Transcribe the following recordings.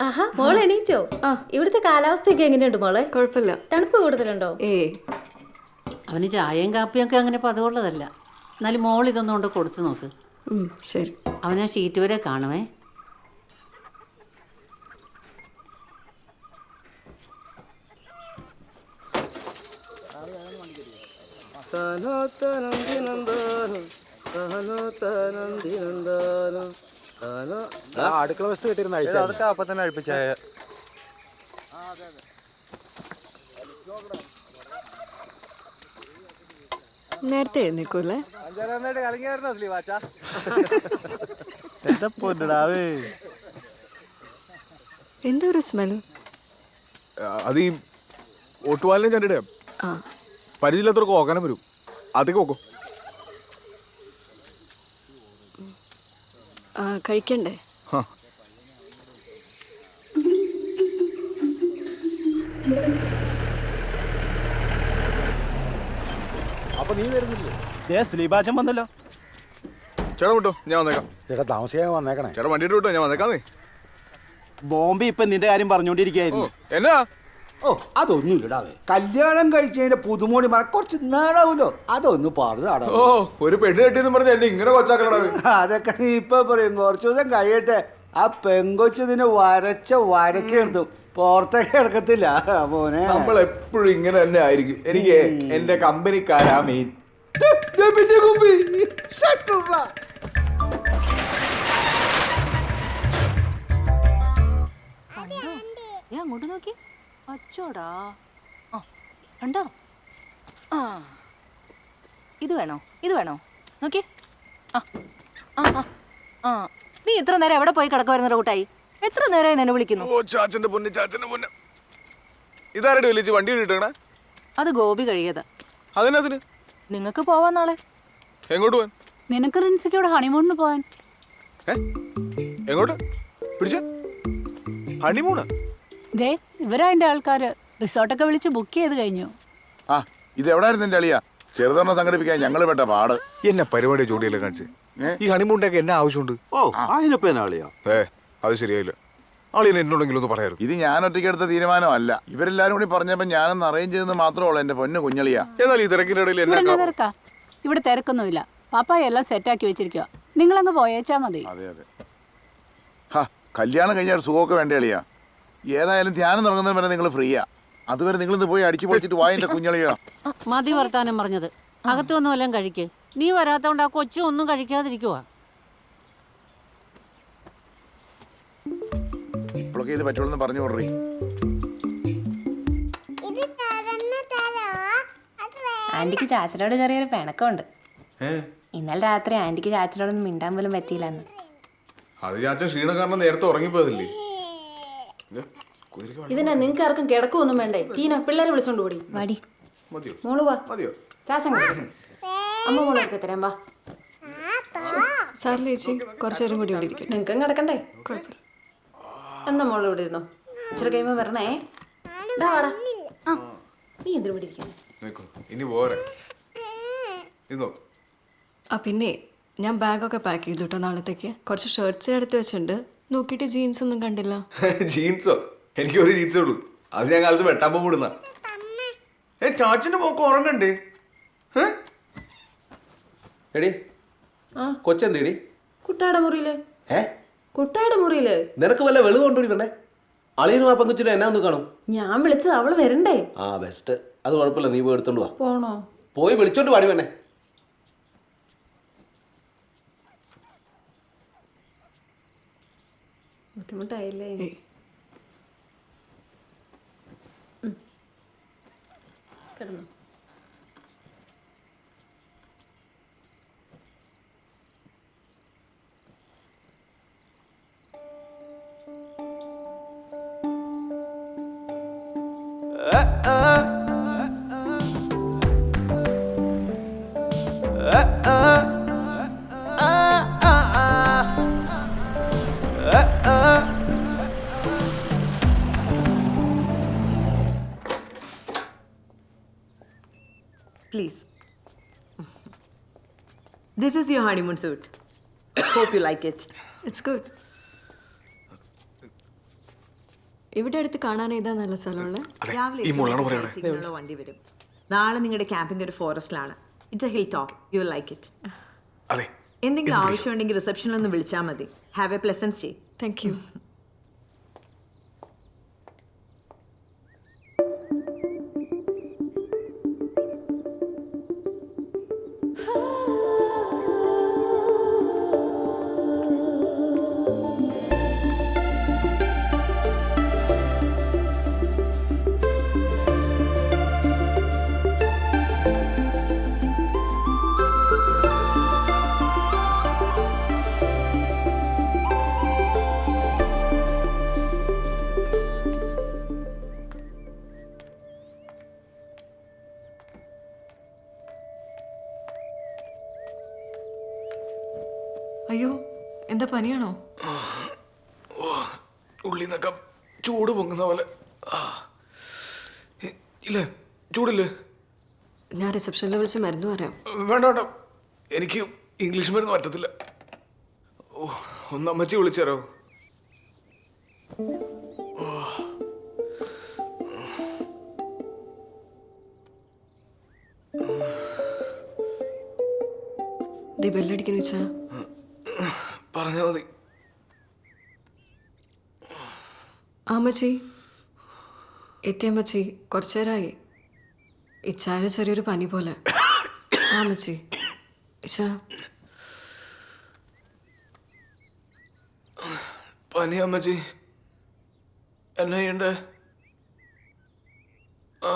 ആഹാ മോളെ എണീറ്റോ? ആ. ഇവിടുത്തെ കാലാവസ്ഥയൊക്കെ എങ്ങനെയുണ്ട് മോളെ? കുഴപ്പമില്ല. തണുപ്പ് കൂടുതലുണ്ടോ? ഏ. അവന് ചായയും കാപ്പിയും ഒക്കെ അങ്ങനെ പതിവുള്ളതല്ല എന്നാലും മോൾ ഇതൊന്നും കൊണ്ട് കൊടുത്തു നോക്ക്. ഉം, ശരി. അവനാ ഷീറ്റ് വരെ കാണുമേ അടുക്കള വസ്തു കിട്ടിയിരുന്ന അഴിച്ചാ അതൊക്കെ അപ്പൊ തന്നെ അഴിപ്പിച്ച നേരത്തെ പൊന്നിടാവേ എന്താ ഒരു സ്മെൽ അത് ഈ ഒട്ടുപാലിനെ ചണ്ടിടെ ആ. പരിചയമില്ലാത്തവർക്ക് ഓക്കാനം വരും. അതൊക്കെ നോക്കും ആ, കഴിക്കണ്ടേ? അപ്പൊ നീ വരുന്നില്ലേ? സ്ലീപാച്ചൻ വന്നല്ലോ. ചേട്ടാ വിട്ടോ ഞാൻ വന്നേക്കാം. ചേട്ടാ താമസിക്കാൻ വന്നേക്കണേ. ചേട്ടാ വണ്ടിയിട്ട് വിട്ടോ ഞാൻ വന്നേക്കാന്നേ ബോംബെ ഇപ്പൊ നിന്റെ കാര്യം ഓ പറഞ്ഞോണ്ടിരിക്കായിരുന്നു എന്നാ? ഓ അതൊന്നുമില്ലടാവേ. കല്യാണം കഴിച്ചതിന്റെ പുതുമോണി മറ കുറച്ച് നേടാവൂലോ അതൊന്ന് പറഞ്ഞാടാ ഓ ഒരു പെണ്ണ് കെട്ടിയെന്ന് പറഞ്ഞ എന്നെ ഇങ്ങനെ കൊച്ചാക്കണ അതൊക്കെ നീ ഇപ്പൊ പറയും. കുറച്ചു ദിവസം കഴിയട്ടെ. ആ പെങ്കൊച്ചതിന് വരച്ച വരക്കെടുത്തു പുറത്തേക്ക് കിടക്കത്തില്ല മോനെ. നമ്മൾ എപ്പോഴും ഇങ്ങനെ തന്നെ ആയിരിക്കും. എനിക്ക് എന്റെ കമ്പനിക്കാരാ മെയിൻ ഞാൻ അങ്ങോട്ട് നോക്കി. അച്ചോടാ. ആ കണ്ടോ? ആ. ഇത് വേണോ? ഇത് വേണോ? നോക്കി ആ ആ ആ, ആ. നീ ഇത്ര നേരം എവിടെ പോയി കിടക്കുവായിരുന്നു റൂട്ടായി? എത്ര നേരമായി നിന്നെ വിളിക്കുന്നു? ഓ ചാച്ചന്റെ പൊന്ന് ചാച്ചന്റെ പൊന്ന്. ഇതാരുടെ വിളിച്ച് വണ്ടി കിട്ടണേ അത് ഗോപി കഴിയതാ. അതിനതിന് നിങ്ങൾക്ക് പോവാൻ നാളെ? എങ്ങോട്ട് പോവാൻ? നിനക്ക് റിൻസിക്കോട് ഹണിമൂണിന് പോവാൻ. എങ്ങോട്ട്? പിടിച്ച. ഹണിമൂണാ? ദേ ഇവരാ എന്റെ ആൾക്കാര്. റിസോർട്ടൊക്കെ വിളിച്ച് ബുക്ക് ചെയ്ത് കഴിഞ്ഞു. ആ ഇത് എവിടായിരുന്നു എന്റെ അളിയ? ചെറുതോണം സംഘടിപ്പിക്കാൻ ഞങ്ങൾ പെട്ട പാട്. എന്നെ പരിപാടി ജോഡിയല്ലേ കാണിച്ച്? ഈ ഹണിമൂണ്ടൊക്കെ എന്നാ ആവശ്യമുണ്ട്? ഓ അതിനൊപ്പം എന്നാ അളിയാ? ഏ അത് ശരിയായില്ല. ആളിനെ എന്നോടെങ്കിലും ഒന്ന് പറയാറ് ഇത് ഞാൻ ഒറ്റയ്ക്ക് എടുത്ത തീരുമാനമല്ല. ഇവരെല്ലാരും കൂടി പറഞ്ഞപ്പോ ഞാനൊന്ന് അറേഞ്ച് ചെയ്തെന്ന് മാത്രമേ ഉള്ളൂ എന്റെ പൊന്നു കുഞ്ഞളിയ. എന്നാൽ ഈ തിരക്കിന്റെ ഇടയിൽ ഇവിടെ എന്നെ തിരക്കാ? ഇവിടെ തിരക്കൊന്നുമില്ല. പാപ്പായ എല്ലാം സെറ്റാക്കി വെച്ചിരിക്കുക നിങ്ങളങ്ങ് പോയേച്ചാ മതി. അതെ അതെ. ഹാ കല്യാണം കഴിഞ്ഞാൽ സുഖമൊക്കെ വേണ്ട അളിയ? ഏതായാലും ധ്യാനം തുടങ്ങുന്നതിന് വരെ നിങ്ങൾ ഫ്രീയാ. അതുവരെ നിങ്ങൾ ഇന്ന് പോയി അടിച്ചു പൊളിച്ചിട്ട് വായന്റെ കുഞ്ഞളിയോ. മതി വർത്താനം പറഞ്ഞത്. അകത്തൊന്നും എല്ലാം കഴിക്ക്. നീ വരാത്തോണ്ട് ആ കൊച്ചു ഒന്നും കഴിക്കാതിരിക്കുവാ. ഇപ്പോഴൊക്കെ ഇത് പറ്റുള്ളൂ പറഞ്ഞു കൊടുറി. ആന്റിക്ക് ചാച്ചനോട് ചെറിയൊരു പിണക്കമുണ്ട്. ഇന്നലെ രാത്രി ആന്റിക്ക് ചാച്ചനോടൊന്നും മിണ്ടാൻ പോലും പറ്റിയില്ലെന്ന്. അത് ചാച്ച ക്ഷീണം കാരണം നേരത്തെ ഉറങ്ങിപ്പോയതല്ലേ? ഇതിനാ നിങ്ങൾക്ക് ആർക്കും കിടക്കൊന്നും വേണ്ടേ? ടീന പിള്ളേരെ വിളിച്ചോണ്ട് കൂടി വാടി. മതിയോ? മോൾ വാ. കിടക്ക്. അമ്മ മോളൊക്കെ തരാം വാ. സാറിൽ ചേച്ചി? കുറച്ചു നേരം കൂടി ഇവിടെ ഇരിക്കും നിങ്ങൾക്കും കിടക്കണ്ടേ? കുഴപ്പമില്ല. എന്നാ മോൾ ഇവിടെ ഇരുന്നോ? ഇച്ചിരി കഴിയുമ്പോ വരണേ. ഡാ വാടാ. ആ നീ എന്തിനു ഇവിടെ ഇരിക്കുന്നു? ആ പിന്നെ ഞാൻ ബാഗൊക്കെ പാക്ക് ചെയ്തു കേട്ടോ നാളത്തേക്ക്. കുറച്ച് ഷർട്ട്സ് എടുത്ത് വെച്ചിട്ടുണ്ട്. നോക്കിയിട്ട് ജീൻസ് ഒന്നും കണ്ടില്ല. ജീൻസോ എനിക്ക് ഒരു ജീൻസേ ഉള്ളൂ. അത് ഞാൻ കാലത്ത് വെട്ടാൻ കൂടുന്ന ഏ ചാച്ചിന്റെ പോക്ക് ഉറങ്ങണ്ടേ? എടി ആ. കൊച്ചെന്തേടി? കുട്ടാട മുറിയിൽ. ഏ? കുട്ടായുടെ മുറിയിൽ. നിനക്ക് വല്ല വെളിവ് കൊണ്ടുപോയി പെണ്ണേ അളിയനും ആ പെങ്കുച്ചിനും എന്നാ ഒന്ന് കാണും? ഞാൻ വിളിച്ചത് അവൾ വരണ്ടേ? ആ ബെസ്റ്റ് അത് കുഴപ്പമില്ല നീ പോയി എടുത്തോണ്ട് വാ. പോണോ? പോയി വിളിച്ചോണ്ട് പാടി വേണേ ബുദ്ധിമുട്ടായില്ലേ? കിടന്നു. Please this is your honeymoon suite hope you like it it's good ഇവിടെ അടുത്ത് കാണാൻ ഏതാ നല്ല സ്ഥലമുള്ളത് ഈ മുള്ളാണ് പറയണേ. വണ്ടി വരും. നാളെ നിങ്ങളുടെ ക്യാമ്പിംഗ് ഒരു ഫോറസ്റ്റിലാണ്. It's a hill top you will like it അതെ. എന്തെങ്കിലും ആവശ്യമുണ്ടെങ്കിൽ റിസപ്ഷനിൽ ഒന്ന് വിളിച്ചാൽ മതി. Have a pleasant stay thank you പനിയാണോ ഉള്ളി നിന്നൊക്കെ ചൂട് പൊങ്ങുന്ന പോലെ. ഇല്ലേ ചൂടില്ലേ? ഞാൻ റിസപ്ഷനിൽ വിളിച്ച് മരുന്ന് പറയാം. വേണ്ട വേണ്ട. എനിക്ക് ഇംഗ്ലീഷ് മരുന്ന് പറ്റത്തില്ല. ഓ ഒന്ന് അമ്മച്ചി വിളിച്ചാരോ ദേ ബെല്ലടിക്കുന്ന വെച്ചാ. പറഞ്ഞാൽ മതി. ആമ്മച്ചി എത്തിയമ്മച്ചി കുറച്ചു നേരമായി ഇച്ചായ ചെറിയൊരു പനി പോലെ. ആമ്മച്ചി ഇച്ച. പനി അമ്മച്ചി എന്നാ ചെയ്യണ്ടേ? ആ.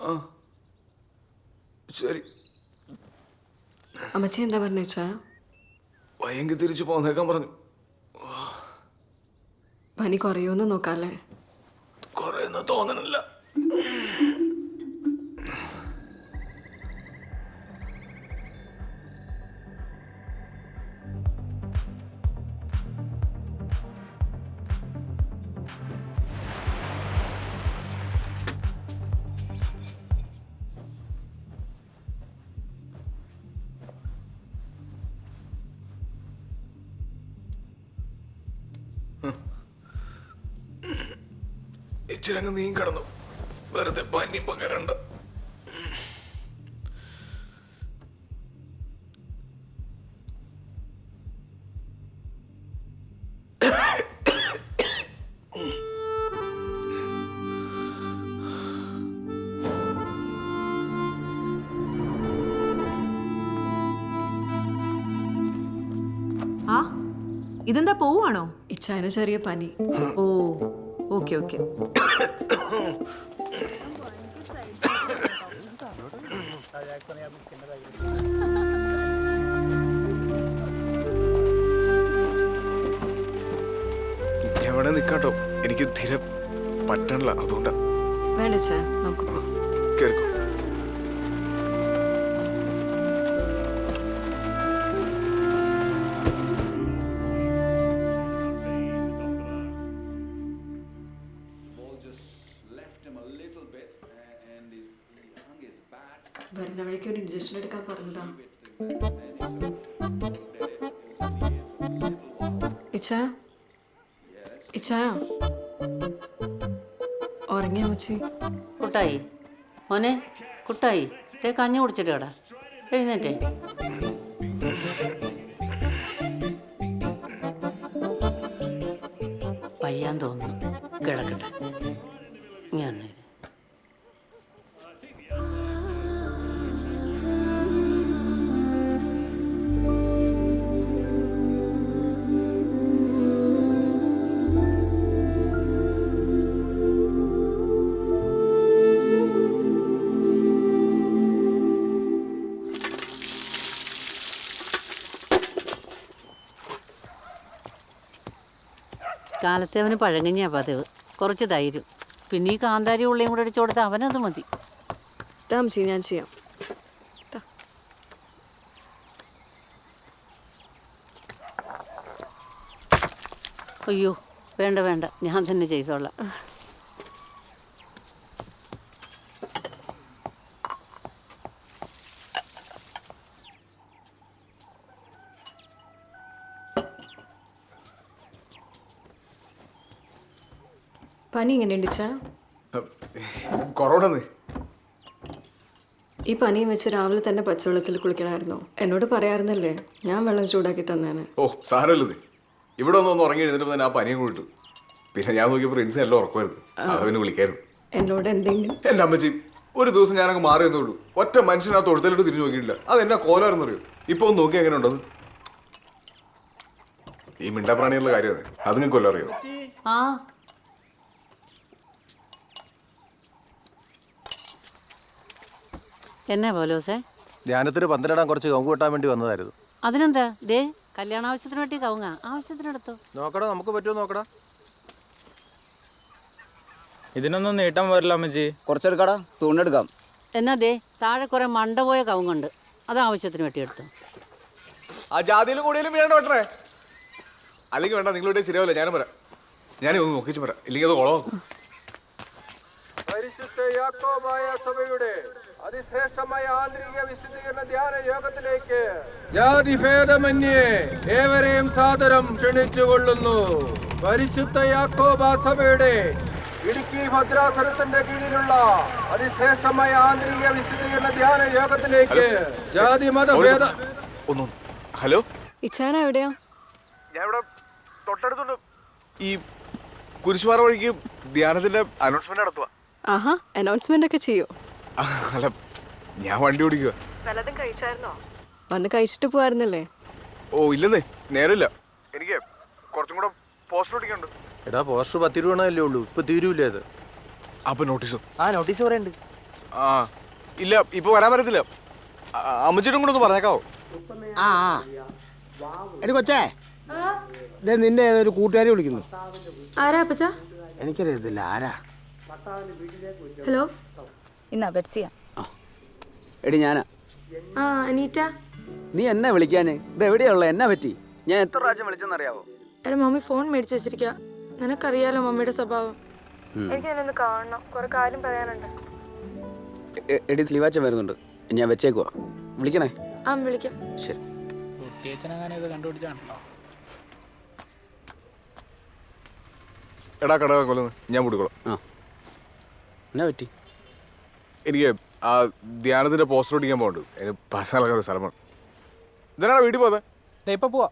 ആ. ശരി. അമ്മച്ചി എന്താ പറഞ്ഞേച്ചാ വയ്യെങ്കിൽ തിരിച്ചു പോന്നേക്കാൻ പറഞ്ഞു. പനി കുറയുമെന്ന് നോക്കാല്ലേ? കുറയുന്ന തോന്നണില്ല. ഇച്ചിരി അങ്ങ് നീ കിടന്നു. വെറുതെ പനി പകരണ്ട. ആ ഇതെന്താ പോവാണോ ഇച്ചാന ചെറിയ പനി. ഓ. Okay okay. എവിടെ നിക്കാട്ടോ. എനിക്ക് തീരെ പറ്റണില്ല അതുകൊണ്ടാ. വേണ്ട നമുക്ക് പോവാം. വഴിക്ക് ഒരു ഇഞ്ചക്ഷൻ എടുക്കാൻ പറഞ്ഞതാ. കുട്ടായി. മോനെ കുട്ടായി തേ കഞ്ഞി കുടിച്ചിട്ട് കടാ എഴുന്നേറ്റേ. വയ്യാൻ തോന്നുന്നു. കിടക്കട്ടെ. ഞാൻ നേരെ കാലത്തെ അവന് പഴങ്കഞ്ഞാ പതിവ്. കുറച്ച് തൈരും പിന്നെ ഈ കാന്താരി ഉള്ളിയും കൂടെ അടിച്ചു കൊടുത്താൽ അവനത് മതി. താമസി ഞാൻ ചെയ്യാം. അയ്യോ വേണ്ട വേണ്ട. ഞാൻ തന്നെ ചെയ്തോളാം. പനി എങ്ങനെയുണ്ട് ചാ കൊറോണന്ന്. ഈ പനിയും വെച്ച് രാവിലെ തന്നെ പച്ചവെള്ളത്തിൽ കുളിക്കണമായിരുന്നു. എന്നോട് പറയാറുന്നല്ലേ ഞാൻ വെള്ളം ചൂടാക്കി തന്നേനെ ഓ സാരമില്ലത്. ഇവിടെ ഒന്ന് ഒന്ന് ഉറങ്ങി എഴുന്നിട്ട് തന്നെ ആ പനിയും കൂട്ടു പിന്നെ ഞാൻ നോക്കിയപ്പോൾ പ്രിൻസ് എല്ലാം ഉറക്കുമായിരുന്നു. അതവന് വിളിക്കായിരുന്നു. എന്നോട് എന്തെങ്കിലും? എന്റെ അമ്മച്ചി ഒരു ദിവസം ഞാനങ്ങ് മാറി എന്നുള്ളൂ ഒറ്റ മനുഷ്യൻ ആ തൊഴുത്തലോട്ട് തിരിഞ്ഞു നോക്കിയിട്ടില്ല. അത് എന്നാ കോലായിരുന്നു അറിയോ ഇപ്പൊ ഒന്ന് നോക്കി എങ്ങനെ ഉണ്ടത് ഈ മിണ്ടാപ്രാണിയുള്ള കാര്യം അത് നിങ്ങൾക്ക് കൊല്ലം അറിയോ? ആ എന്നെ പോലോസേ ധ്യാനത്തിന് പന്തലിടാൻ കുറച്ച് കവുങ്ങ് കിട്ടാൻ വേണ്ടി വന്നതായിരുന്നു. അതിനെന്താ? ദേ കല്യാണ ആവശ്യത്തിന് വേണ്ടി കവുങ്ങ. ആവശ്യത്തിനെടുത്തോ നോക്കടാ നമുക്ക് പറ്റുമോ നോക്കടാ? ഇതിനൊന്നും നീട്ടാൻ വരില്ല അമ്മച്ചി. കുറച്ചെടുക്കടാ തുണെടുക്കാം. എന്നാ ദേ താഴെ കുറെ മണ്ട പോയ കവുങ്ങുണ്ട്. അത് ആവശ്യത്തിന് വേണ്ടി എടുത്തോ. ആ ജാതിയിലും കൂടിയാലും വേണ്ട വെട്ടണേ. അല്ലെങ്കിൽ വേണ്ട നിങ്ങളുടെ ശരിയാവില്ല ഞാനും പറയാം ഞാൻ ഒന്ന് നോക്കിച്ച് പറയാം ഇല്ലെങ്കിൽ അത് കുളമാക്കും പരിശുദ്ധ യാക്കോബായ സഭയുടെ അതിശ്രേഷ്ഠമായ ആന്തരിക വിശുദ്ധീകരണ ധ്യാന യോഗത്തിലേക്ക് ജാതിഭേദമന്യേ ഏവരെയും സാദരം ക്ഷണിച്ചുകൊള്ളുന്നു. പരിശുദ്ധ യാക്കോബാസഭയുടെ ഇടുക്കി ഭദ്രാസനത്തിന്റെ കീഴിലുള്ള അതിശ്രേഷ്ഠമായ ആന്തരിക വിശദീകരണ ധ്യാന യോഗത്തിലേക്ക് ജാതി മതഭേദ ഒന്നും ഹലോ? ഇച്ചാന എവിടെയാ? ഞാൻ ഇവിടെ തൊട്ടടുത്തുണ്ട്. ഈ കുരിശുപാറ വഴിക്ക് ധ്യാനത്തിന്റെ അനൗൺസ്മെന്റ് നടത്തുക ആഹാ അനൗൺസ്മെന്റ് ഒക്കെ ചെയ്യോ? അല്ല ഞാൻ വണ്ടി ഓടിക്കുക വന്ന് കഴിച്ചിട്ട് പോവായിരുന്നല്ലേ? ഓ ഇല്ലെന്നേ നേരമില്ല. എനിക്ക് കുറച്ചും കൂടെ പോസ്റ്റർ ഓടിക്കണ്ട് എടാ പോസ്റ്റർ പത്ത് രൂപയല്ലേ ഉള്ളൂ? ഇപ്പൊ തീരൂലേ അത്? അപ്പൊ നോട്ടീസോ? ആ നോട്ടീസ് പറയുന്നുണ്ട് ആ ഇല്ല ഇപ്പൊ വരാൻ പറ്റത്തില്ല. അമ്മച്ചിട്ടും കൂടെ ഒന്ന് പറഞ്ഞേക്കാവോ? ആ ആ. എടി കൊച്ചേ. ദേ നിന്റെ ഏതൊരു കൂട്ടുകാരി വിളിക്കുന്നു. ആരാ അപ്പച്ച? എനിക്കറിയത്തില്ല ആരാ? ഹലോ? ഇന്നാ ബെറ്റ്സിയാ എടി ഞാനാ. ആ അനീറ്റ. നീ എന്നെ വിളിക്കാന്? ഇത് എവിടെയുള്ള എന്നെ പറ്റി? ഞാൻ എത്ര പ്രാവശ്യം വിളിച്ചെന്നറിയാവോ? എടാ മമ്മി ഫോൺ മേടിച്ച് വെച്ചിരിക്ക നിനക്കറിയാലോ മമ്മിയുടെ സ്വഭാവം. എനിക്ക് എന്നൊന്ന് കാണണം. കുറെ കാര്യം പറയാനുണ്ട്. എടി സ്ലീവാച്ചൻ വരുന്നുണ്ട്. ഞാൻ വെച്ചേക്കുവാ. വിളിക്കണേ? ആ വിളിക്കാം. ശരി. എടാ കടകൊല്ലുന്നു ഞാൻ കൂടിക്കോളാം ആ. എന്നാ പറ്റി? എനിക്ക് ആ ധ്യാനത്തിന്റെ പോസ്റ്റർ ഓടിക്കാൻ പോകണ്ട്. എനിക്ക് പാസ്സാലൊക്കെ ഒരു സ്ഥലമാണ് ഇതാണ് വീട്ടിൽ പോകാതെ ഇപ്പൊ പോവാ.